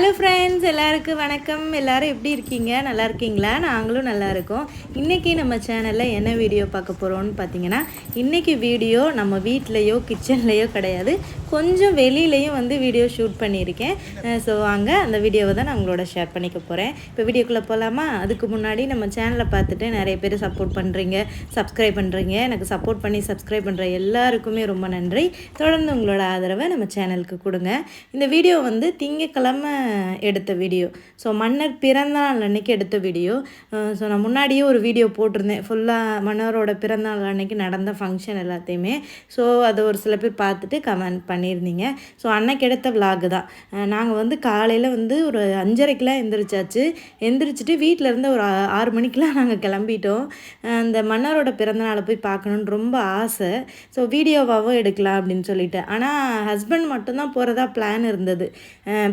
Hello friends எல்லாருக்கும் வணக்கம். எல்லாரும் எப்படி இருக்கீங்க? நல்லா இருக்கீங்களா? நாங்களும் நல்லா இருக்கோம். இன்றைக்கி நம்ம சேனலில் என்ன வீடியோ பார்க்க போகிறோம்னு பார்த்தீங்கன்னா இன்றைக்கி வீடியோ நம்ம வீட்லேயோ கிச்சன்லேயோ கிடையாது. கொஞ்சம் வெளியிலையும் வந்து வீடியோ ஷூட் பண்ணியிருக்கேன். ஸோ வாங்க அந்த வீடியோவை தான் நான் உங்களோட ஷேர் பண்ணிக்க போகிறேன் இப்போ வீடியோக்குள்ளே போகலாமா அதுக்கு முன்னாடி நம்ம சேனலை பார்த்துட்டு நிறைய பேர் சப்போர்ட் பண்ணுறீங்க சப்ஸ்கிரைப் பண்ணுறீங்க எனக்கு சப்போர்ட் பண்ணி சப்ஸ்கிரைப் பண்ணுற எல்லாருக்குமே ரொம்ப நன்றி. தொடர்ந்து உங்களோட ஆதரவை நம்ம சேனலுக்கு கொடுங்க. இந்த வீடியோ வந்து திங்கக்கிழமை எடுத்த வீடியோ ஸோ மன்னர் பிறந்தநாள் அன்னைக்கு எடுத்த வீடியோ ஸோ நான் முன்னாடியே ஒரு வீடியோ போட்டிருந்தேன். ஃபுல்லாக மன்னரோட பிறந்தநாள் அன்னைக்கு நடந்த ஃபங்க்ஷன் எல்லாத்தையுமே. ஸோ அதை ஒரு சில பேர் பார்த்துட்டு கமெண்ட் பண்ணி பண்ணியிருந்தீங்க. ஸோ அன்னைக்கு எடுத்த விலாகு தான். நாங்கள் வந்து காலையில் வந்து ஒரு அஞ்சரைக்கெலாம் எந்திரிச்சாச்சு. எந்திரிச்சிட்டு வீட்டில் இருந்து ஒரு ஆறு மணிக்கெலாம் நாங்கள் கிளம்பிட்டோம். அந்த மன்னரோட பிறந்தநாளை போய் பார்க்கணுன்னு ரொம்ப ஆசை. ஸோ வீடியோவாகவும் எடுக்கலாம் அப்படின்னு சொல்லிட்டு. ஆனால் ஹஸ்பண்ட் மட்டும்தான் போகிறதா பிளான் இருந்தது.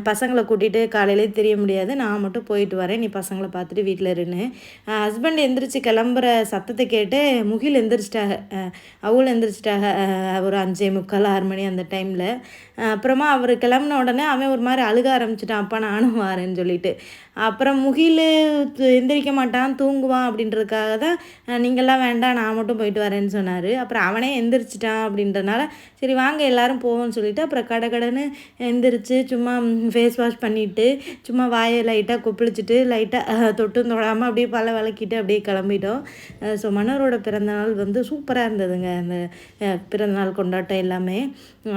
பசங்களை கூட்டிகிட்டு காலையிலே தெரிய முடியாது. நான் மட்டும் போயிட்டு வரேன். நீ பசங்களை பார்த்துட்டு வீட்டில் இருன்னு. ஹஸ்பண்ட் எந்திரிச்சு கிளம்புற சத்தத்தை கேட்டு முகில் எந்திரிச்சிட்டாங்க. அஹ் அவள் எந்திரிச்சிட்டாங்க. ஒரு அஞ்சே முக்கால் ஆறு மணி அந்த டைமில் அப்புறமா அவர் கிளம்புன உடனே அவன் ஒரு மாதிரி அழுக ஆரம்பிச்சிட்டான். அப்பா நானும் வரேன்னு சொல்லிட்டு. அப்புறம் முகில் எந்திரிக்க மாட்டான் தூங்குவான் அப்படின்றதுக்காக தான் நீங்கள்லாம் வேண்டாம் நான் மட்டும் போயிட்டு வரேன்னு சொன்னார். அப்புறம் அவனே எந்திரிச்சிட்டான் அப்படின்றனால சரி வாங்க எல்லாரும் போவோம்னு சொல்லிட்டு அப்புறம் கடை கடைன்னு எந்திரிச்சு சும்மா ஃபேஸ் வாஷ் பண்ணிவிட்டு சும்மா வாயை லைட்டாக கொப்பளிச்சிட்டு லைட்டாக தொட்டும் தொடாமல் அப்படியே பல விளக்கிட்டு அப்படியே கிளம்பிட்டோம். ஸோ மன்னரோட பிறந்தநாள் வந்து சூப்பராக இருந்ததுங்க. அந்த பிறந்தநாள் கொண்டாட்டம் எல்லாமே.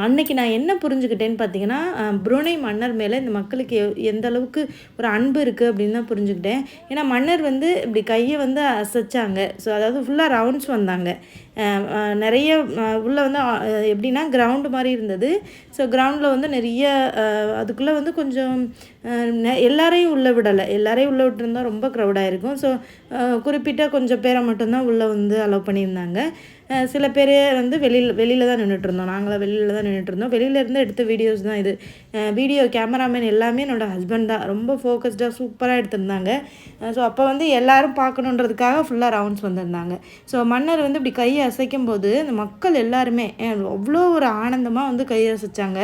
அன்னைக்கு நான் என்ன புரிஞ்சுக்கிட்டேன்னு பார்த்தீங்கன்னா புரோனை மன்னர் மேலே இந்த மக்களுக்கு எந்த அளவுக்கு ஒரு அன்பு இருக்குது அப்படின்னு தான் புரிஞ்சுக்கிட்டேன். ஏன்னா மன்னர் வந்து இப்படி கையை வந்து அசைச்சாங்க. ஸோ அதாவது ஃபுல்லாக ரவுண்ட்ஸ் வந்தாங்க. நிறைய உள்ளே வந்து எப்படின்னா கிரவுண்டு மாதிரி இருந்தது. ஸோ கிரவுண்டில் வந்து நிறைய அதுக்குள்ளே வந்து கொஞ்சம் எல்லாரையும் உள்ளே விடலை. எல்லாரையும் உள்ளே விட்டுருந்தா ரொம்ப க்ரௌடாக இருக்கும் ஸோ குறிப்பிட்ட கொஞ்சம் பேரை மட்டும்தான் உள்ளே வந்து அலோவ் பண்ணியிருந்தாங்க. சில பேர் வந்து வெளியில் வெளியில் தான் நின்றுட்டு இருந்தோம் நாங்களாம் வெளியில் தான் நின்றுட்டு இருந்தோம் வெளியில இருந்து எடுத்த வீடியோஸ் தான் இது. வீடியோ கேமராமேன் எல்லாமே என்னோட ஹஸ்பண்ட் தான். ரொம்ப ஃபோக்கஸ்டாக சூப்பராக எடுத்திருந்தாங்க. ஸோ அப்போ வந்து எல்லோரும் பார்க்கணுன்றதுக்காக ஃபுல்லாக ரவுண்ட்ஸ் வந்திருந்தாங்க. ஸோ மன்னர் வந்து இப்படி கையை அசைக்கும் போது இந்த மக்கள் எல்லாருமே அவ்வளோ ஒரு ஆனந்தமாக வந்து கையை அசைச்சாங்க.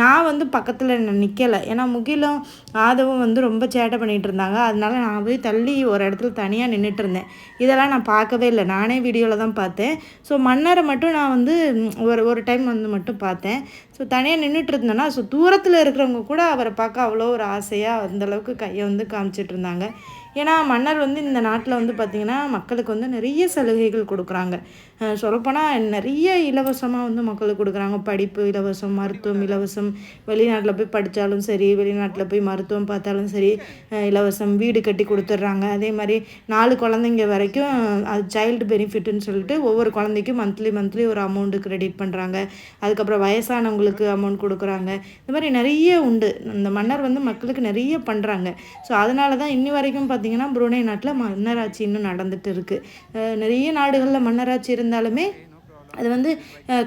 நான் வந்து பக்கத்தில் நிற்கலை ஏன்னா முகிலும் ஆதவும் வந்து ரொம்ப சேட்டை பண்ணிகிட்டு இருந்தாங்க. அதனால நான் போய் தள்ளி ஒரு இடத்துல தனியாக நின்றுட்டு இருந்தேன். இதெல்லாம் நான் பார்க்கவே இல்லை. நானே வீடியோவில் தான் பார்த்தேன். ஸோ மன்னரை மட்டும் நான் வந்து ஒரு ஒரு டைம் வந்து மட்டும் பார்த்தேன். ஸோ தனியாக நின்றுட்டு இருந்தேன்னா ஸோ தூரத்தில் இருக்கிறவங்க கூட அவரை பார்க்க அவ்வளோ ஒரு ஆசையாக அந்தளவுக்கு கையை வந்து காமிச்சிட்டு இருந்தாங்க. ஏன்னா மன்னர் வந்து இந்த நாட்டில் வந்து பார்த்திங்கன்னா மக்களுக்கு வந்து நிறைய சலுகைகள் கொடுக்குறாங்க. சொல்லப்போனால் நிறைய இலவசமாக வந்து மக்களுக்கு கொடுக்குறாங்க. படிப்பு இலவசம் மருத்துவம் இலவசம். வெளிநாட்டில் போய் படித்தாலும் சரி வெளிநாட்டில் போய் மருத்துவம் பார்த்தாலும் சரி இலவசம் வீடு கட்டி கொடுத்துட்றாங்க. அதே மாதிரி நாலு குழந்தைங்க வரைக்கும் அது சைல்டு பெனிஃபிட்னு சொல்லிட்டு ஒவ்வொரு குழந்தைக்கும் மந்த்லி மந்த்லி ஒரு அமௌண்ட்டு கிரெடிட் பண்ணுறாங்க அதுக்கப்புறம் வயசானவங்களுக்கு அமௌண்ட் கொடுக்குறாங்க. இந்த மாதிரி நிறைய உண்டு. இந்த மன்னர் வந்து மக்களுக்கு நிறைய பண்ணுறாங்க ஸோ அதனால தான் இன்னி வரைக்கும் பார்த்தீங்கன்னா புருணை நாட்டில் மன்னராட்சி இன்னும் நடந்துகிட்டு இருக்குது நிறைய நாடுகளில் மன்னராட்சி இருந்தாலுமே அது வந்து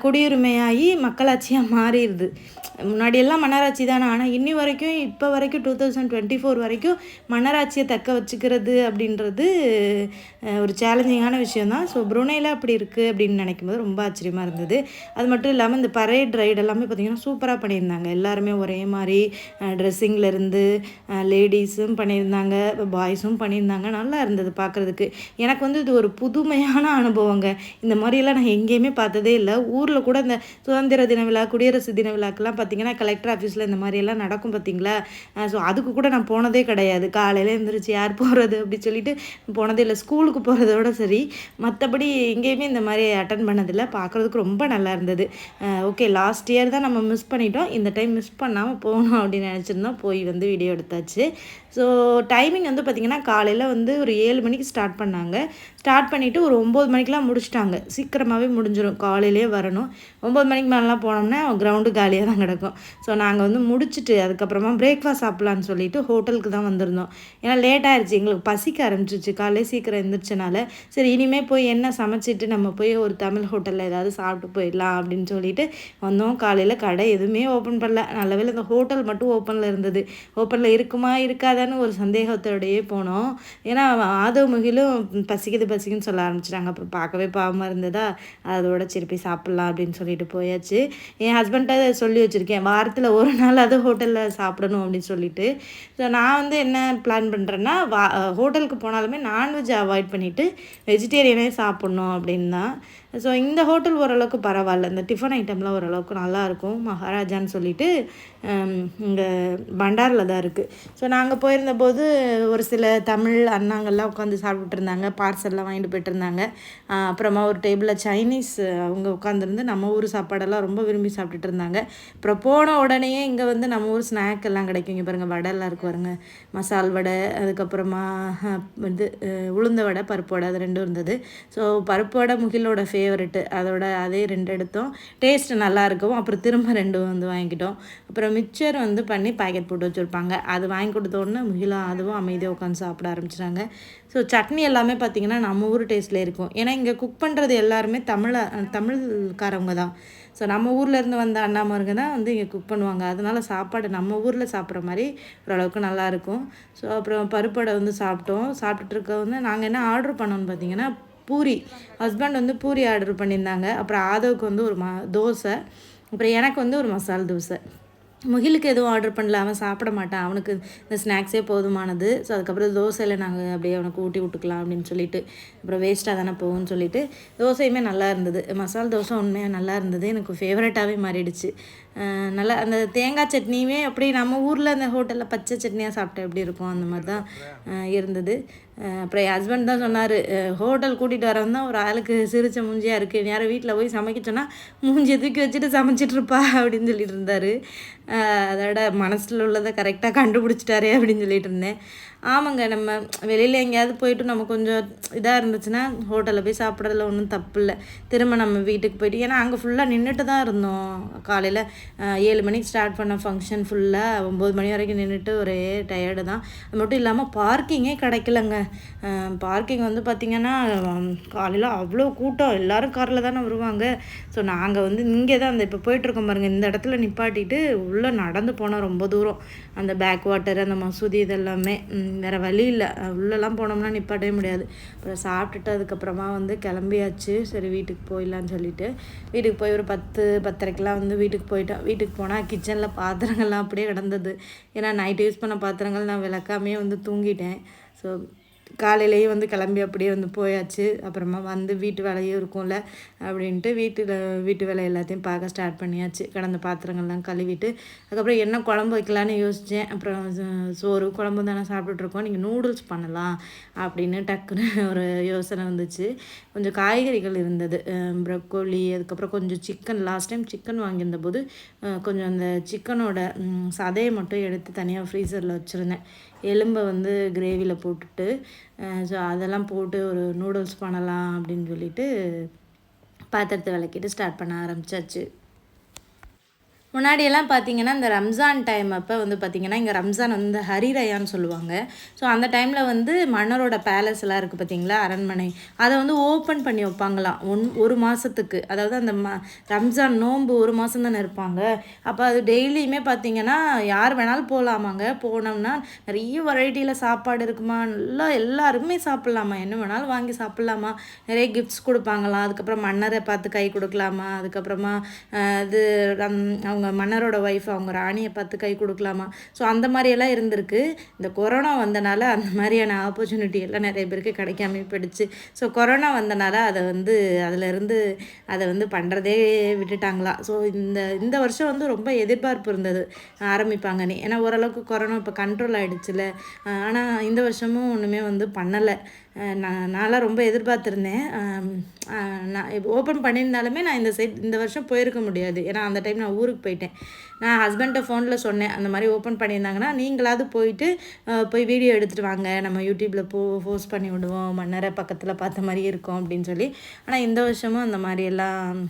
குடியுரிமையாகி மக்களாட்சியாக மாறிடுது. முன்னாடியெல்லாம் மன்னராட்சி தானே ஆனால் இன்னி வரைக்கும் இப்போ வரைக்கும் டூ தௌசண்ட் டுவெண்ட்டி ஃபோர் வரைக்கும் மன்னராட்சியை தக்க வச்சுக்கிறது அப்படின்றது ஒரு சேலஞ்சிங்கான விஷயந்தான் ஸோ புருனேயில் அப்படி இருக்குது அப்படின்னு நினைக்கும் போது ரொம்ப ஆச்சரியமாக இருந்தது. அது மட்டும் இல்லாமல் இந்த பரேட் ரைடு எல்லாமே பார்த்திங்கன்னா சூப்பராக பண்ணியிருந்தாங்க. எல்லாருமே ஒரே மாதிரி ட்ரெஸ்ஸிங்லேருந்து லேடிஸும் பண்ணியிருந்தாங்க பாய்ஸும் பண்ணியிருந்தாங்க. நல்லா இருந்தது பார்க்குறதுக்கு எனக்கு வந்து இது ஒரு புதுமையான அனுபவங்க. இந்த மாதிரியெல்லாம் நான் எங்கேயுமே பார்த்ததே இல்லை. ஊரில் கூட இந்த சுதந்திர தின விழா குடியரசு தின விழாக்கெல்லாம் பார்த்தீங்கன்னா கலெக்டர் ஆஃபீஸில் இந்த மாதிரியெல்லாம் நடக்கும் பார்த்தீங்களா? ஸோ அதுக்கு கூட நான் போனதே கிடையாது. காலையில் எழுந்திரிச்சு யார் போகிறது அப்படி சொல்லிட்டு போனதே இல்லை. ஸ்கூலுக்கு போகிறதோட சரி. மற்றபடி எங்கேயுமே இந்த மாதிரி அட்டன் பண்ணதில்லை. பார்க்குறதுக்கு ரொம்ப நல்லா இருந்தது. ஓகே லாஸ்ட் இயர் தான் நம்ம மிஸ் பண்ணிட்டோம். இந்த டைம் மிஸ் பண்ணாமல் போகணும் அப்படின்னு நினச்சிருந்தோம். போய் வந்து வீடியோ எடுத்தாச்சு. ஸோ டைமிங் வந்து பார்த்திங்கன்னா காலையில் வந்து ஒரு ஏழு மணிக்கு ஸ்டார்ட் பண்ணாங்க. ஸ்டார்ட் பண்ணிவிட்டு ஒரு ஒம்பது மணிக்கெலாம் முடிச்சிட்டாங்க. சீக்கிரமாகவே முடிஞ்சிடும் காலையிலே வரணும். ஒம்பது மணிக்கு மேலாம் போனோம்னா கிரவுண்டு காலியாக தான் கிடக்கும். ஸோ நாங்கள் வந்து முடிச்சுட்டு அதுக்கப்புறமா பிரேக்ஃபாஸ்ட் சாப்பிட்லான்னு சொல்லிட்டு ஹோட்டலுக்கு தான் வந்திருந்தோம். ஏன்னா லேட் ஆயிடுச்சு எங்களுக்கு பசிக்க ஆரம்பிச்சிச்சு காலையில் சீக்கிரம் எந்திரிச்சனால. சரி இனிமேல் போய் என்ன சமைச்சிட்டு நம்ம போய் ஒரு தமிழ் ஹோட்டலில் ஏதாவது சாப்பிட்டு போயிடலாம் அப்படின்னு சொல்லிட்டு வந்தோம். காலையில் கடை எதுவுமே ஓப்பன் பண்ணல. நல்ல வேலை இந்த ஹோட்டல் மட்டும் ஓப்பனில் இருந்தது. ஓப்பனில் இருக்குமா இருக்காது இருக்காதான்னு ஒரு சந்தேகத்தோடையே போனோம். ஏன்னா ஆதவ முகிலும் பசிக்குது பசிக்குன்னு சொல்ல ஆரம்பிச்சிட்டாங்க. அப்புறம் பார்க்கவே பாவமாக இருந்ததா? அதோட ஃபேமிலியோட சரி போய் சாப்பிட்லாம் அப்படின்னு சொல்லிட்டு போயாச்சு. என் ஹஸ்பண்ட்டை சொல்லி வச்சுருக்கேன். வாரத்தில் ஒரு நாள் அது ஹோட்டலில் சாப்பிடணும் அப்படின்னு சொல்லிட்டு. ஸோ நான் வந்து என்ன பிளான் பண்ணுறேன்னா வா ஹோட்டலுக்கு போனாலுமே நான்வெஜ் அவாய்ட் பண்ணிவிட்டு வெஜிடேரியனே சாப்பிட்ணும் அப்படின்னு தான். ஸோ இந்த ஹோட்டல் ஓரளவுக்கு பரவாயில்ல. இந்த டிஃபன் ஐட்டம்லாம் ஓரளவுக்கு நல்லாயிருக்கும். மகாராஜான்னு சொல்லிட்டு இங்கே பண்டாரில் தான் இருக்குது ஸோ நாங்கள் போயிருந்தபோது ஒரு சில தமிழ் அண்ணாங்கள்லாம் உட்காந்து சாப்பிட்டுட்டு இருந்தாங்க பார்சல்லாம் வாங்கிட்டு போயிட்டு இருந்தாங்க அப்புறமா ஒரு டேபிளில் சைனீஸ் அவங்க உட்காந்துருந்து நம்ம ஊர் சாப்பாடெல்லாம் ரொம்ப விரும்பி சாப்பிட்டுட்டு இருந்தாங்க அப்புறம் போன உடனேயே இங்கே வந்து நம்ம ஊர் ஸ்நாக் எல்லாம் கிடைக்கும். இங்கே பாருங்கள் வடைலாம் இருக்கு பாருங்கள் மசால் வடை அதுக்கப்புறமா இது உளுந்த வடை பருப்பு வடை அது ரெண்டும் இருந்தது. ஸோ பருப்பு வடை முகிலோட ஃபே ஃபேவரெட்டு அதோட அதே ரெண்டு எடுத்தோம். டேஸ்ட்டு நல்லாயிருக்கும் அப்புறம் திரும்ப ரெண்டு வந்து வாங்கிக்கிட்டோம். அப்புறம் மிக்சர் வந்து பண்ணி பாக்கெட் போட்டு வச்சுருப்பாங்க. அது வாங்கி கொடுத்தோடனே முகிலா அதுவும் அமைதியாக உட்காந்து சாப்பிட ஆரம்பிச்சிட்டாங்க. ஸோ சட்னி எல்லாமே பார்த்திங்கன்னா நம்ம ஊர் டேஸ்ட்டில் இருக்கும். ஏன்னா இங்கே குக் பண்ணுறது எல்லாருமே தமிழை தமிழ்காரவங்க தான். ஸோ நம்ம ஊர்லேருந்து வந்த அண்ணாமாருங்க தான் வந்து இங்கே குக் பண்ணுவாங்க. அதனால் சாப்பாடு நம்ம ஊரில் சாப்பிட்ற மாதிரி ஓரளவுக்கு நல்லாயிருக்கும் ஸோ அப்புறம் பருப்படை வந்து சாப்பிட்டோம். சாப்பிட்டுட்டு இருக்க வந்து நாங்கள் என்ன ஆர்டர் பண்ணோன்னு பார்த்தீங்கன்னா பூரி. ஹஸ்பண்ட் வந்து பூரி ஆர்டர் பண்ணியிருந்தாங்க. அப்புறம் ஆதவுக்கு வந்து ஒரு ம தோசை. அப்புறம் எனக்கு வந்து ஒரு மசால் தோசை. முகிலுக்கு எதுவும் ஆர்டர் பண்ணல. அவன் சாப்பிட மாட்டான். அவனுக்கு இந்த ஸ்நாக்ஸே போதுமானது. ஸோ அதுக்கப்புறம் தோசையில் நாங்கள் அப்படியே அவனுக்கு ஊட்டி விட்டுக்கலாம் அப்படின்னு சொல்லிட்டு அப்புறம் வேஸ்ட்டாக தானே போகும்னு சொல்லிட்டு தோசையுமே நல்லா இருந்தது. மசால் தோசை உண்மையாக நல்லா இருந்தது. எனக்கு ஃபேவரட்டாகவே மாறிடுச்சு. நல்லா அந்த தேங்காய் சட்னியுமே அப்படி நம்ம ஊரில் அந்த ஹோட்டலில் பச்சை சட்னியாக சாப்பிட்டா எப்படி இருக்கும்? அந்த மாதிரி தான் இருந்தது. அப்புறம் என் ஹஸ்பண்ட் தான் சொன்னார் ஹோட்டல் கூட்டிகிட்டு வரவன் தான் ஒரு ஆளுக்கு சிரிச்ச மூஞ்சியாக இருக்குது நேரம் வீட்டில் போய் சமைக்க சொன்னால் மூஞ்சியை தூக்கி வச்சுட்டு சமைச்சிட்ருப்பா அப்படின்னு சொல்லிட்டு இருந்தார். அதோட மனசில் உள்ளதை கரெக்டாக கண்டுபிடிச்சிட்டாரே அப்படின்னு சொல்லிட்டு இருந்தேன். ஆமாங்க நம்ம வெளியில் எங்கேயாவது போயிட்டு நம்ம கொஞ்சம் இதாக இருந்துச்சுன்னா ஹோட்டலில் போய் சாப்பிட்றதுல ஒன்றும் தப்பு இல்லை திரும்ப நம்ம வீட்டுக்கு போயிட்டு ஏன்னா அங்கே ஃபுல்லாக நின்றுட்டு தான் இருந்தோம். காலையில் ஏழு மணிக்கு ஸ்டார்ட் பண்ண ஃபங்க்ஷன் ஃபுல்லாக ஒம்பது மணி வரைக்கும் நின்றுட்டு ஒரே டயர்டு தான். அது மட்டும் இல்லாமல் பார்க்கிங்கே கிடைக்கலங்க. பார்க்கிங் வந்து பார்த்திங்கன்னா காலையில் அவ்வளோ கூட்டம். எல்லோரும் காரில் தானே வருவாங்க. ஸோ நாங்கள் வந்து இங்கே தான் அந்த இப்போ போயிட்டுருக்கோம் பாருங்கள் இந்த இடத்துல நிப்பாட்டிட்டு உள்ளே நடந்து போனால் ரொம்ப தூரம். அந்த பேக் வாட்டர் அந்த மசூதி இதெல்லாமே. வேறு வழி இல்லை. உள்ளெல்லாம் போனோம்னா நிப்பாட்டவே முடியாது. அப்புறம் சாப்பிட்டுட்டு அதுக்கப்புறமா வந்து கிளம்பியாச்சு. சரி வீட்டுக்கு போயிடலான்னு சொல்லிட்டு. வீட்டுக்கு போய் ஒரு பத்து பத்தரைக்கெலாம் வந்து வீட்டுக்கு போயிட்டோம். வீட்டுக்கு போனால் கிச்சனில் பாத்திரங்கள்லாம் அப்படியே கிடந்தது. ஏன்னா நைட்டு யூஸ் பண்ண பாத்திரங்கள் நான் விளக்காமே வந்து தூங்கிட்டேன். ஸோ காலையிலேயே வந்து கிளம்பி அப்படியே வந்து போயாச்சு. அப்புறமா வந்து வீட்டு வேலையும் இருக்கும்ல. அப்படின்ட்டு வீட்டில் வீட்டு வேலை எல்லாத்தையும் பார்க்க ஸ்டார்ட் பண்ணியாச்சு. கடந்த பாத்திரங்கள்லாம் கழுவிட்டு அதுக்கப்புறம் என்ன குழம்பு வைக்கலான்னு யோசித்தேன் அப்புறம் சோறு குழம்பு தானே சாப்பிட்டுட்ருக்கோம் நீங்கள் நூடுல்ஸ் பண்ணலாம் அப்படின்னு டக்குன்னு ஒரு யோசனை வந்துச்சு. கொஞ்சம் காய்கறிகள் இருந்தது. ப்ரக்கோலி அதுக்கப்புறம் கொஞ்சம் சிக்கன் லாஸ்ட் டைம் சிக்கன் வாங்கியிருந்த போது கொஞ்சம் அந்த சிக்கனோட சதையை மட்டும் எடுத்து தனியாக ஃப்ரீசரில் வச்சுருந்தேன். எலும்பை வந்து கிரேவியில் போட்டுட்டு ஸோ அதெல்லாம் போட்டு ஒரு நூடுல்ஸ் பண்ணலாம் அப்படின்னு சொல்லிட்டு பாத்திரத்தை விளக்கிட்டு ஸ்டார்ட் பண்ண ஆரம்பிச்சாச்சு. முன்னாடியெல்லாம் பார்த்தீங்கன்னா இந்த ரம்ஜான் டைம் அப்போ வந்து பார்த்திங்கன்னா இங்கே ரம்ஜான் வந்து ஹரிரயான்னு சொல்லுவாங்க. ஸோ அந்த டைமில் வந்து மன்னரோட பேலஸ் எல்லாம் இருக்குது பார்த்தீங்களா அரண்மனை. அதை வந்து ஓப்பன் பண்ணி வைப்பாங்களாம். ஒன் ஒரு மாதத்துக்கு அதாவது அந்த ம ரம்ஜான் நோன்பு ஒரு மாதம் தானே இருப்பாங்க. அப்போ அது டெய்லியுமே பார்த்தீங்கன்னா யார் வேணாலும் போகலாமாங்க போனோம்னா நிறைய வெரைட்டியில் சாப்பாடு இருக்குமா. நல்லா எல்லாருமே சாப்பிட்லாமா. என்ன வேணாலும் வாங்கி சாப்பிட்லாமா. நிறைய கிஃப்ட்ஸ் கொடுப்பாங்களாம். அதுக்கப்புறம் மன்னரை பார்த்து கை கொடுக்கலாமா. அதுக்கப்புறமா இது அவங்க அவங்க மன்னரோட ஒய்ஃப் அவங்க ராணியை பார்த்து கை கொடுக்கலாமா? ஸோ அந்த மாதிரியெல்லாம் இருந்திருக்கு. இந்த கொரோனா வந்தனால அந்த மாதிரியான ஆப்பர்ச்சுனிட்டி எல்லாம் நிறைய பேருக்கு கிடைக்காம போயிடுச்சு. ஸோ கொரோனா வந்தனால அதை வந்து அதிலிருந்து அதை வந்து பண்ணுறதே விட்டுட்டாங்களா? ஸோ இந்த இந்த வருஷம் வந்து ரொம்ப எதிர்பார்ப்பு இருந்தது ஆரம்பிப்பாங்கன்னு. ஏன்னா ஓரளவுக்கு கொரோனா இப்போ கண்ட்ரோல் ஆகிடுச்சுல ஆனால் இந்த வருஷமும் ஒன்றுமே வந்து பண்ணலை. நான் நான்லாம் ரொம்ப எதிர்பார்த்துருந்தேன். நான் ஓப்பன் பண்ணியிருந்தாலுமே நான் இந்த சைட் இந்த வருஷம் போயிருக்க முடியாது. ஏன்னா அந்த டைம் நான் ஊருக்கு போயிட்டேன். நான் ஹஸ்பண்ட்டை ஃபோனில் சொன்னேன். அந்த மாதிரி ஓப்பன் பண்ணியிருந்தாங்கன்னா நீங்களாவது போயிட்டு போய் வீடியோ எடுத்துகிட்டு வாங்க. நம்ம யூடியூப்பில் போ போஸ்ட் பண்ணி விடுவோம். மன்னரை பக்கத்தில் பார்த்த மாதிரி இருக்கும் அப்படின்னு சொல்லி. ஆனால் இந்த வருஷமும் அந்த மாதிரியெல்லாம்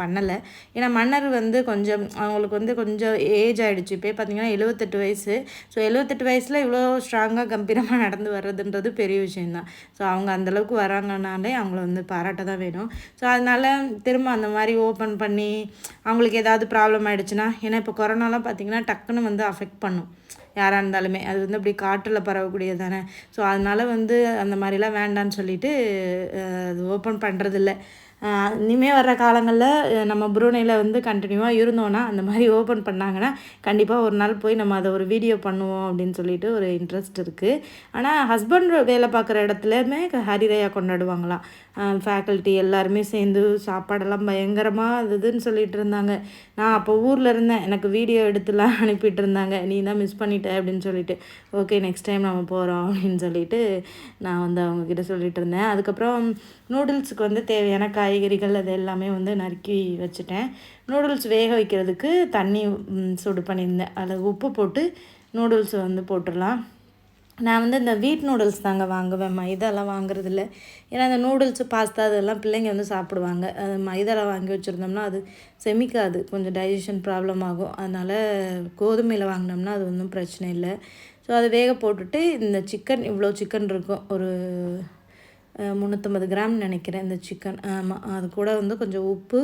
பண்ணலை. ஏன்னா மன்னர் வந்து கொஞ்சம் அவங்களுக்கு வந்து கொஞ்சம் ஏஜ் ஆகிடுச்சு இப்போ பார்த்தீங்கன்னா எழுபத்தெட்டு வயசு. ஸோ எழுபத்தெட்டு வயசில் இவ்வளோ ஸ்ட்ராங்காக கம்பீரமாக நடந்து வர்றதுன்றது பெரிய விஷயந்தான் ஸோ அவங்க அந்தளவுக்கு வராங்கனாலே அவங்கள வந்து பாராட்ட தான் வேணும். ஸோ அதனால் திரும்ப அந்த மாதிரி ஓப்பன் பண்ணி அவங்களுக்கு ஏதாவது ப்ராப்ளம் ஆகிடுச்சுன்னா ஏன்னா இப்போ கொரோனாலாம் பார்த்திங்கன்னா டக்குன்னு வந்து அஃபெக்ட் பண்ணும். யாராக இருந்தாலுமே. அது வந்து அப்படி காற்றில் பரவக்கூடியது தானே. ஸோ அதனால் வந்து அந்த மாதிரிலாம் வேண்டான்னு சொல்லிட்டு அது ஓப்பன் பண்ணுறதில்ல இனிமேல் வர்ற காலங்களில் நம்ம புரூனையில் வந்து கண்டினியூவாக இருந்தோன்னா அந்த மாதிரி ஓப்பன் பண்ணாங்கன்னா கண்டிப்பாக ஒரு நாள் போய் நம்ம அதை ஒரு வீடியோ பண்ணுவோம் அப்படின்னு சொல்லிட்டு ஒரு இன்ட்ரெஸ்ட் இருக்குது ஆனால் ஹஸ்பண்ட் வேலை பார்க்குற இடத்துலையுமே ஹரிரையா கொண்டாடுவாங்களாம் ஃபேக்கல்ட்டி எல்லாருமே சேர்ந்து சாப்பாடெல்லாம் பயங்கரமாக இதுன்னு சொல்லிட்டு இருந்தாங்க. நான் அப்போ ஊரில் இருந்தேன். எனக்கு வீடியோ எடுத்துலாம் அனுப்பிட்டு இருந்தாங்க. நீ தான் மிஸ் பண்ணிட்ட அப்படின்னு சொல்லிட்டு. ஓகே நெக்ஸ்ட் டைம் நம்ம போகிறோம் அப்படின்னு சொல்லிட்டு நான் வந்து அவங்கக்கிட்ட சொல்லிட்டு இருந்தேன். அதுக்கப்புறம் நூடுல்ஸுக்கு வந்து தேவையான காய்கறிகள் அது எல்லாமே வந்து நறுக்கி வச்சுட்டேன். நூடுல்ஸ் வேக வைக்கிறதுக்கு தண்ணி சூடு பண்ணியிருந்தேன் அதில் உப்பு போட்டு நூடுல்ஸ் வந்து போட்டுடலாம். நான் வந்து இந்த வீட் நூடுல்ஸ் தாங்க வாங்குவேன். மைதாலாம் வாங்குறதில்ல. ஏன்னா அந்த நூடுல்ஸு பாஸ்தா அதெல்லாம் பிள்ளைங்க வந்து சாப்பிடுவாங்க. அது மைதாவில் வாங்கி வச்சுருந்தோம்னா அது செமிக்காது. கொஞ்சம் டைஜஷன் ப்ராப்ளம் ஆகும். அதனால் கோதுமையில் வாங்கினோம்னா அது ஒன்றும் பிரச்சனை இல்லை. ஸோ அதை வேக போட்டுட்டு இந்த சிக்கன் இவ்வளோ சிக்கன் இருக்கும். ஒரு முந்நூற்றம்பது கிராம் நினைக்கிறேன் இந்த சிக்கன் ஆமாம் அது கூட வந்து கொஞ்சம் உப்பு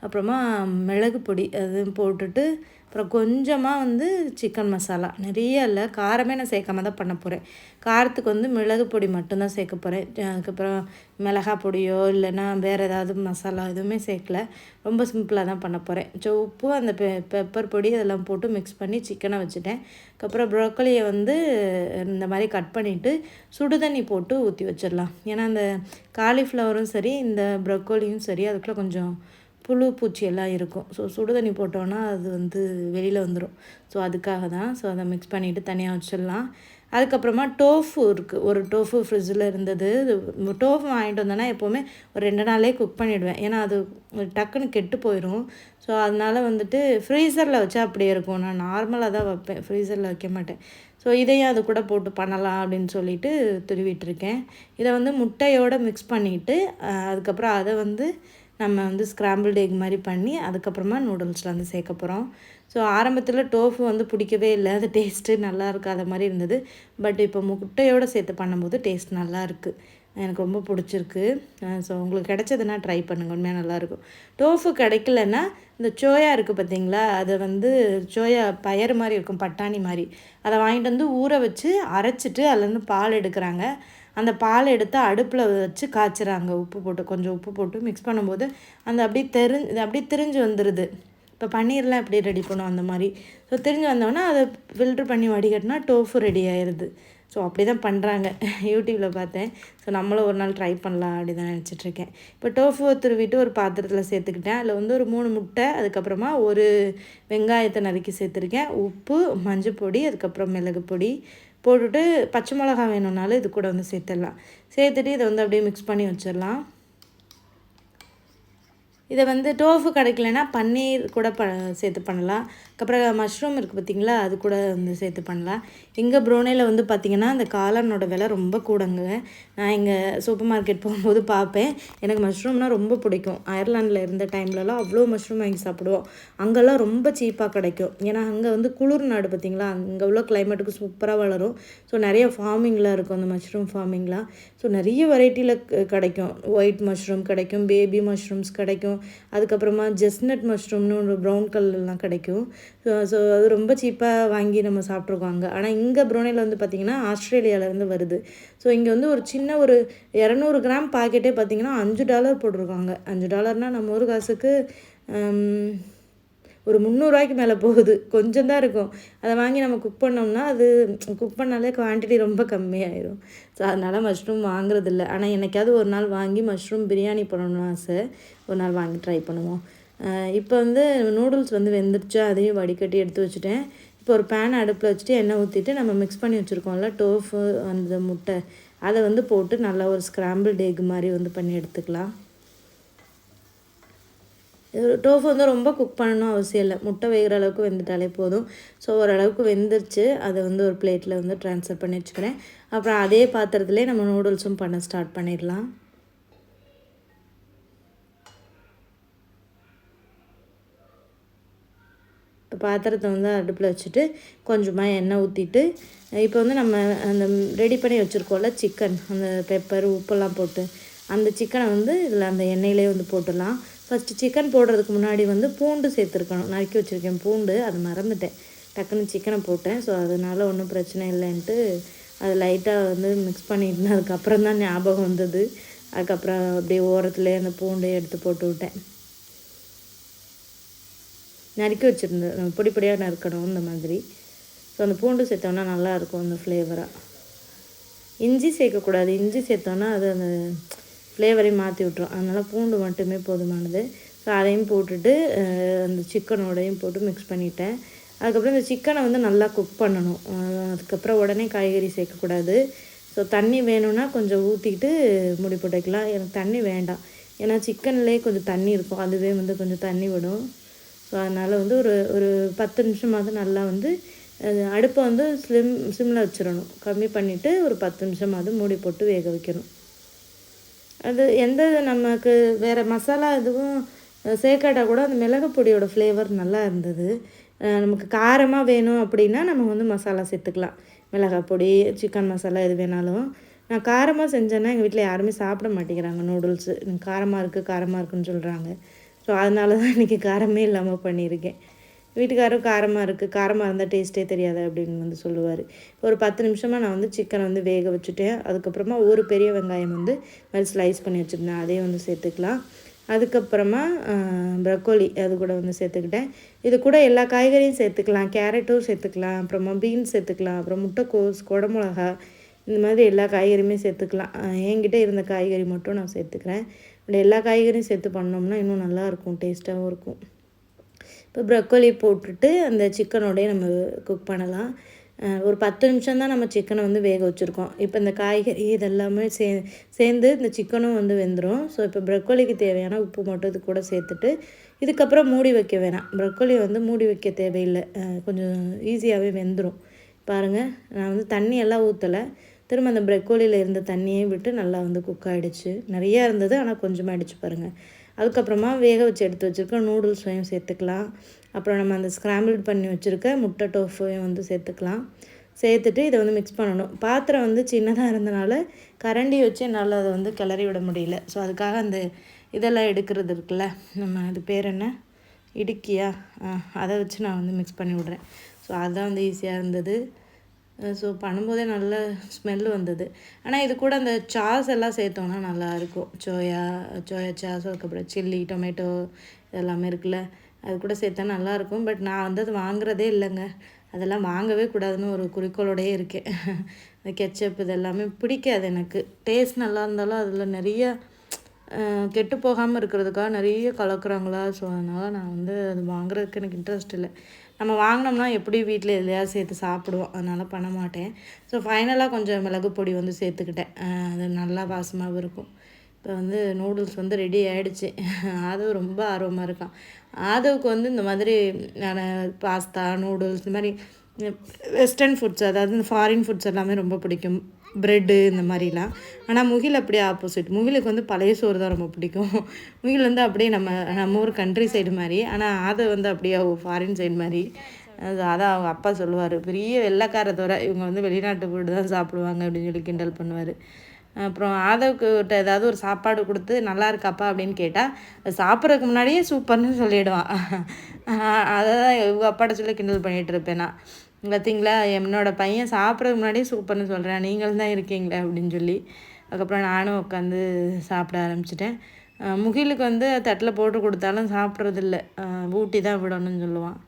அப்புறமா மிளகு பொடி அது போட்டுட்டு அப்புறம் கொஞ்சமாக வந்து சிக்கன் மசாலா நிறைய இல்லை காரமே நான் சேர்க்காம தான் பண்ண போகிறேன் காரத்துக்கு வந்து மிளகு பொடி மட்டும்தான் சேர்க்க போகிறேன் அதுக்கப்புறம் மிளகா பொடியோ இல்லைன்னா வேறு ஏதாவது மசாலா எதுவுமே சேர்க்கல. ரொம்ப சிம்பிளாக தான் பண்ண போகிறேன் ஸோ உப்பு அந்த பெ பெப்பர் பொடி அதெல்லாம் போட்டு மிக்ஸ் பண்ணி சிக்கனை வச்சுட்டேன். அதுக்கப்புறம் ப்ரோக்கலியை வந்து இந்த மாதிரி கட் பண்ணிவிட்டு சுடு தண்ணி போட்டு ஊற்றி வச்சிடலாம். ஏன்னா அந்த காலிஃப்ளவரும் சரி இந்த ப்ரொக்கோலியும் சரி அதுக்குள்ளே கொஞ்சம் புழு பூச்சி எல்லாம் இருக்கும். ஸோ சுடு தண்ணி போட்டோன்னா அது வந்து வெளியில் வந்துடும் ஸோ அதுக்காக தான். ஸோ அதை மிக்ஸ் பண்ணிவிட்டு தனியாக வச்சிடலாம். அதுக்கப்புறமா டோஃபு இருக்குது ஒரு டோஃபு ஃப்ரிட்ஜில் இருந்தது. டோஃபு வாங்கிட்டு வந்தேன்னா எப்போவுமே ஒரு ரெண்டு நாளே குக் பண்ணிவிடுவேன் ஏன்னா அது டக்குன்னு கெட்டு போயிடும் ஸோ அதனால் வந்துட்டு ஃப்ரீசரில் வச்சா அப்படியே இருக்கும். நான் நார்மலாக தான் வைப்பேன். ஃப்ரீசரில் வைக்க மாட்டேன். ஸோ இதையும் அது கூட போட்டு பண்ணலாம் அப்படின்னு சொல்லிட்டு துருவிட்டுருக்கேன் இதை வந்து முட்டையோடு மிக்ஸ் பண்ணிவிட்டு அதுக்கப்புறம் அதை வந்து நம்ம வந்து ஸ்க்ராம்பிள்டு எக் மாதிரி பண்ணி அதுக்கப்புறமா நூடுல்ஸில் வந்து சேர்க்க போகிறோம் ஸோ ஆரம்பத்தில் டோஃபு வந்து பிடிக்கவே இல்லை. அது டேஸ்ட்டு நல்லா இருக்காத மாதிரி இருந்தது. பட் இப்போ முட்டையோடு சேர்த்து பண்ணும்போது டேஸ்ட் நல்லா இருக்குது எனக்கு ரொம்ப பிடிச்சிருக்கு. ஸோ உங்களுக்கு கிடச்சதுன்னா ட்ரை பண்ணுங்க. உண்மையாக நல்லாயிருக்கும் டோஃபு கிடைக்கலன்னா இந்த சோயா இருக்குது பார்த்தீங்களா? அதை வந்து சோயா பயறு மாதிரி இருக்கும் பட்டாணி மாதிரி. அதை வாங்கிட்டு வந்து ஊற வச்சு அரைச்சிட்டு அதுலேருந்து பால் எடுக்கிறாங்க. அந்த பால் எடுத்து அடுப்பில் வச்சு காய்ச்சுறாங்க. உப்பு போட்டு கொஞ்சம் உப்பு போட்டு மிக்ஸ் பண்ணும்போது அந்த அப்படியே தெரி அப்படியே திரிஞ்சு வந்துடுது இப்போ பன்னீர்லாம் எப்படி ரெடி பண்ணும் அந்த மாதிரி? ஸோ தெரிஞ்சு வந்தோடனே அதை ஃபில்ட்ரு பண்ணி வடிகட்டினா டோஃபு ரெடி ஆயிடுது ஸோ அப்படி தான் பண்ணுறாங்க யூடியூப்பில் பார்த்தேன். ஸோ நம்மளும் ஒரு நாள் ட்ரை பண்ணலாம் அப்படி தான் நினச்சிட்ருக்கேன். இப்போ டோஃபு துருவிட்டு ஒரு பாத்திரத்தில் சேர்த்துக்கிட்டேன். அதில் வந்து ஒரு மூணு முட்டை அதுக்கப்புறமா ஒரு வெங்காயத்தை நறுக்கி சேர்த்துருக்கேன். உப்பு மஞ்சள் பொடி அதுக்கப்புறம் மிளகு பொடி. போட்டுட்டு பச்சை மிளகா வேணும்னாலும் இது கூட வந்து சேர்த்துடலாம். சேர்த்துட்டு இதை வந்து அப்படியே மிக்ஸ் பண்ணி வச்சிடலாம். இதை வந்து டோஃபு கிடைக்கலனா பன்னீர் கூட ப சேர்த்து பண்ணலாம். அதுக்கப்புறம் மஷ்ரூம் இருக்குது பார்த்திங்களா அது கூட வந்து சேர்த்து பண்ணலாம். எங்கள் ப்ரோனேயில் வந்து பார்த்திங்கன்னா அந்த காளானோட விலை ரொம்ப கூடங்க. நான் இங்கே சூப்பர் மார்க்கெட் போகும்போது பார்ப்பேன் எனக்கு மஷ்ரூம்னால் ரொம்ப பிடிக்கும். அயர்லாண்டில் இருந்த டைம்லலாம் அவ்வளோ மஷ்ரூம் வாங்கி சாப்பிடுவோம். அங்கெல்லாம் ரொம்ப சீப்பாக கிடைக்கும். ஏன்னா அங்கே வந்து குளிர் நாடு பார்த்திங்களா அங்கே உள்ள கிளைமேட்டுக்கு சூப்பராக வளரும். ஸோ நிறைய ஃபார்மிங்லாம் இருக்கும் அந்த மஷ்ரூம் ஃபார்மிங்லாம் ஸோ நிறைய வெரைட்டியில் கிடைக்கும். ஒயிட் மஷ்ரூம் கிடைக்கும் பேபி மஷ்ரூம்ஸ் கிடைக்கும். அதுக்கப்புறமா ஜெஸ்னட் மஷ்ரூம்னு ஒரு ப்ரௌன் கலர்லாம் கிடைக்கும். ஸோ அது ரொம்ப சீப்பாக வாங்கி நம்ம சாப்பிட்ருக்கோம் அங்கே ஆனால் இங்கே ப்ரௌனில் வந்து பார்த்திங்கன்னா ஆஸ்திரேலியாவிலேருந்து வருது. ஸோ இங்கே வந்து ஒரு சின்ன ஒரு இரநூறு கிராம் பாக்கெட்டே பார்த்திங்கன்னா அஞ்சு டாலர் போட்டிருக்காங்க. அஞ்சு டாலர்னால் நம்ம ஒரு காசுக்கு ஒரு முந்நூறுரூவாய்க்கு மேலே போகுது. கொஞ்சம் தான் இருக்கும். அதை வாங்கி நம்ம குக் பண்ணோம்னா அது குக் பண்ணாலே குவான்டிட்டி ரொம்ப கம்மியாயிடும் ஸோ அதனால் மஷ்ரூம் வாங்குறதில்ல. ஆனால் என்னைக்காவது ஒரு நாள் வாங்கி மஷ்ரூம் பிரியாணி பண்ணணும்னு ஆசை. ஒரு நாள் வாங்கி ட்ரை பண்ணுவோம். இப்போ வந்து நூடுல்ஸ் வந்து வெந்துருச்சு அதையும் வடிகட்டி எடுத்து வச்சுட்டேன். இப்போ ஒரு பேன் அடுப்பில் வச்சுட்டு எண்ணெய் ஊற்றிட்டு நம்ம மிக்ஸ் பண்ணி வச்சுருக்கோம்ல டோஃபு அந்த முட்டை அதை வந்து போட்டு நல்லா ஒரு ஸ்க்ராம்பிள் டேக் மாதிரி வந்து பண்ணி எடுத்துக்கலாம். டோஃபு வந்து ரொம்ப குக் பண்ணணும் அவசியம் இல்லை. முட்டை வேகிற அளவுக்கு வெந்துட்டாலே போதும். ஸோ ஓரளவுக்கு வெந்துருச்சு. அதை வந்து ஒரு பிளேட்டில் வந்து ட்ரான்ஸ்ஃபர் பண்ணி வச்சுக்கிறேன். அப்புறம் அதே பாத்திரத்துலேயே நம்ம நூடுல்ஸும் பண்ண ஸ்டார்ட் பண்ணிடலாம். இப்போ பாத்திரத்தை வந்து அடுப்பில் வச்சுட்டு கொஞ்சமாக எண்ணெய் ஊற்றிட்டு இப்போ வந்து நம்ம அந்த ரெடி பண்ணி வச்சுருக்கோம்ல சிக்கன் அந்த பெப்பர் உப்பெல்லாம் போட்டு அந்த சிக்கனை வந்து இதில் அந்த எண்ணெயிலே வந்து போட்டுடலாம். ஃபஸ்ட்டு சிக்கன் போடுறதுக்கு முன்னாடி வந்து பூண்டு சேர்த்துருக்கணும். நறுக்கி வச்சுருக்கேன் பூண்டு அது மறந்துட்டேன். டக்குன்னு சிக்கனை போட்டேன். ஸோ அதனால் ஒன்றும் பிரச்சனை இல்லைன்ட்டு அது லைட்டாக வந்து மிக்ஸ் பண்ணிட்டு அதுக்கப்புறம் தான் ஞாபகம் வந்தது. அதுக்கப்புறம் அப்படியே ஓரத்துலேயே அந்த பூண்டை எடுத்து போட்டு விட்டேன். நறுக்கி வச்சுருந்தேன் பொடி பொடியாக நறுக்கணும் இந்த மாதிரி. ஸோ அந்த பூண்டு சேர்த்தோன்னா நல்லாயிருக்கும் அந்த ஃப்ளேவராக இஞ்சி சேர்க்கக்கூடாது. இஞ்சி சேர்த்தோன்னா அது அந்த ஃப்ளேவரையும் மாற்றி விட்ரும் அதனால் பூண்டு மட்டுமே போதுமானது. ஸோ அதையும் போட்டுட்டு அந்த சிக்கனோடையும் போட்டு மிக்ஸ் பண்ணிட்டேன். அதுக்கப்புறம் இந்த சிக்கனை வந்து நல்லா குக் பண்ணணும். அதுக்கப்புறம் உடனே காய்கறி சேர்க்கக்கூடாது. ஸோ தண்ணி வேணும்னா கொஞ்சம் ஊற்றிக்கிட்டு முடி போட்டுக்கலாம். எனக்கு தண்ணி வேண்டாம். ஏன்னா சிக்கன்லேயே கொஞ்சம் தண்ணி இருக்கும். அதுவே வந்து கொஞ்சம் தண்ணி விடும். ஸோ அதனால் வந்து ஒரு ஒரு பத்து நிமிஷமாவது நல்லா வந்து அடுப்பை வந்து ஸ்லிம் சிம்மில் வச்சிடணும். கம்மி பண்ணிவிட்டு ஒரு பத்து நிமிஷமாவது மூடி போட்டு வேக வைக்கணும். அது எந்த நமக்கு வேறு மசாலா எதுவும் சேர்க்காட்டா கூட அந்த மிளகு பொடியோட ஃப்ளேவர் நல்லா இருந்தது. நமக்கு காரமாக வேணும் அப்படின்னா நம்ம வந்து மசாலா சேர்த்துக்கலாம். மிளகாய் பொடி சிக்கன் மசாலா எது வேணாலும். நான் காரமாக செஞ்சேன்னா எங்கள் வீட்டில் யாருமே சாப்பிட மாட்டேங்கிறாங்க. நூடுல்ஸு காரமாக இருக்குது காரமாக இருக்குன்னு சொல்கிறாங்க ஸோ அதனால தான் இன்றைக்கி காரமே இல்லாமல் பண்ணியிருக்கேன். வீட்டுக்காரும் காரமாக இருக்குது காரமாக இருந்தால் டேஸ்ட்டே தெரியாது அப்படின்னு வந்து சொல்லுவார். ஒரு பத்து நிமிஷமாக நான் வந்து சிக்கனை வந்து வேக வச்சுட்டேன். அதுக்கப்புறமா ஒரு பெரிய வெங்காயம் வந்து மாதிரி ஸ்லைஸ் பண்ணி வச்சுருந்தேன். அதையும் வந்து சேர்த்துக்கலாம். அதுக்கப்புறமா ப்ரக்கோலி அது கூட வந்து சேர்த்துக்கிட்டேன். இது கூட எல்லா காய்கறியும் சேர்த்துக்கலாம். கேரட்டும் சேர்த்துக்கலாம். அப்புறமா பீன்ஸ் சேர்த்துக்கலாம். அப்புறம் முட்டைக்கோஸ் குடமிளகா இந்த மாதிரி எல்லா காய்கறியுமே சேர்த்துக்கலாம். என்கிட்ட இருந்த காய்கறி மட்டும் நான் சேர்த்துக்கிறேன். இப்படி எல்லா காய்கறியும் சேர்த்து பண்ணோம்னா இன்னும் நல்லாயிருக்கும் டேஸ்ட்டாகவும் இருக்கும். இப்போ ப்ரக்கோலி போட்டுட்டு அந்த சிக்கனோடய நம்ம குக் பண்ணலாம். ஒரு பத்து நிமிஷம் தான் நம்ம சிக்கனை வந்து வேக வச்சுருக்கோம். இப்போ இந்த காய்கறி இதெல்லாமே சே சேர்ந்து இந்த சிக்கனும் வந்து வெந்துடும் ஸோ இப்போ ப்ரக்கோலிக்கு தேவையான உப்பு மட்டும் இது கூட சேர்த்துட்டு இதுக்கப்புறம் மூடி வைக்க வேணாம். ப்ரக்கோலி வந்து மூடி வைக்க தேவையில்லை. கொஞ்சம் ஈஸியாகவே வெந்துடும் பாருங்கள் நான் வந்து தண்ணி எல்லாம் ஊற்றலை திரும்ப அந்த ப்ரெக்கோலியில் இருந்த தண்ணியை விட்டு நல்லா வந்து குக் ஆகிடுச்சு நிறையா இருந்தது ஆனால் கொஞ்சமாக ஆகிடுச்சு பாருங்கள் அதுக்கப்புறமா வேக வச்சு எடுத்து வச்சுருக்க நூடுல்ஸையும் சேர்த்துக்கலாம். அப்புறம் நம்ம அந்த ஸ்க்ராம்பிள் பண்ணி வச்சுருக்க முட்டை டோஃபையும் வந்து சேர்த்துக்கலாம். சேர்த்துட்டு இதை வந்து மிக்ஸ் பண்ணணும். பாத்திரம் வந்து சின்னதாக இருந்தனால கரண்டி வச்சு என்னால் அதை வந்து கிளறி விட முடியல. ஸோ அதுக்காக அந்த இதெல்லாம் எடுக்கிறது இருக்குல்ல? நம்ம அது பேர் என்ன? இடுக்கியா? அதை வச்சு நான் வந்து மிக்ஸ் பண்ணி விட்றேன். ஸோ அதுதான் வந்து ஈஸியாக இருந்தது. ஸோ பண்ணும்போதே நல்ல ஸ்மெல்லு வந்தது. ஆனால் இது கூட அந்த சாஸ் எல்லாம் சேர்த்தோன்னா நல்லாயிருக்கும். சோயா சோயா சாஸ் அதுக்கப்புறம் சில்லி டொமேட்டோ இதெல்லாமே இருக்குல்ல அது கூட சேர்த்தா நல்லாயிருக்கும். பட் நான் வந்து அது வாங்குறதே இல்லைங்க. அதெல்லாம் வாங்கவே கூடாதுன்னு ஒரு குறிக்கோளோடையே இருக்கேன். இந்த கெச்சப் இதெல்லாமே பிடிக்காது எனக்கு. டேஸ்ட் நல்லா இருந்தாலும் அதில் நிறைய கெட்டு போகாமல் இருக்கிறதுக்காக நிறைய கலக்குறாங்களா? ஸோ அதனால் நான் வந்து அது வாங்குறதுக்கு எனக்கு இன்ட்ரெஸ்ட் இல்லை. நம்ம வாங்கினோம்னா எப்படி வீட்டில் எதையாவது சேர்த்து சாப்பிடுவோம். அதனால் பண்ண மாட்டேன். ஸோ ஃபைனலாக கொஞ்சம் மிளகு பொடி வந்து சேர்த்துக்கிட்டேன். அது நல்லா வாசமாகவும் இருக்கும். இப்போ வந்து நூடுல்ஸ் வந்து ரெடி ஆகிடுச்சு ஆதவ் ரொம்ப ஆர்வமாக இருக்கான் ஆதவுக்கு வந்து இந்த மாதிரி நான் பாஸ்தா நூடுல்ஸ் இந்த மாதிரி வெஸ்டர்ன் ஃபுட்ஸ் அதாவது இந்த ஃபாரின் ஃபுட்ஸ் எல்லாமே ரொம்ப பிடிக்கும். ப்ரெட்டு இந்த மாதிரிலாம். ஆனால் முகில் அப்படியே ஆப்போசிட் முகிலுக்கு வந்து பழைய சோறு தான் ரொம்ப பிடிக்கும். முகில் வந்து அப்படியே நம்ம நம்ம ஊர் கண்ட்ரி சைடு மாதிரி. ஆனால் அதை வந்து அப்படியே ஃபாரின் சைடு மாதிரி. அது அதான் அவங்க அப்பா சொல்லுவார். பெரிய வெள்ளைக்கார தவிர இவங்க வந்து வெளிநாட்டு ஃபுட்டு தான் சாப்பிடுவாங்க அப்படின்னு சொல்லி கிண்டல் பண்ணுவார். அப்புறம் ஆதவுக்கு ஏதாவது ஒரு சாப்பாடு கொடுத்து நல்லா இருக்காப்பா அப்படின்னு கேட்டால் சாப்பிட்றதுக்கு முன்னாடியே சூப்பர்னு சொல்லிவிடுவான் அதை தான் இவங்க அப்பாட்ட சொல்லி கிண்டல் பண்ணிகிட்டு இருப்பேன் நான். பார்த்தீங்களா என்னோடய பையன் சாப்பிட்றதுக்கு முன்னாடியே சூப்பர்னு சொல்கிறேன் நீங்களும் தான் இருக்கீங்களே அப்படின்னு சொல்லி. அதுக்கப்புறம் நானும் உட்காந்து சாப்பிட ஆரம்பிச்சிட்டேன். முகிலுக்கு வந்து தட்டில் போட்டு கொடுத்தாலும் சாப்பிட்றதில்ல. ஊட்டி தான் விடணும்னு சொல்லுவான்.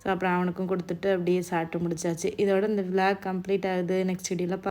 ஸோ அப்புறம் அவனுக்கும் கொடுத்துட்டு அப்படியே சாப்பிட்டு முடிச்சாச்சு. இதோட இந்த விளாக் கம்ப்ளீட் ஆகுது. நெக்ஸ்ட் வீடியோவில்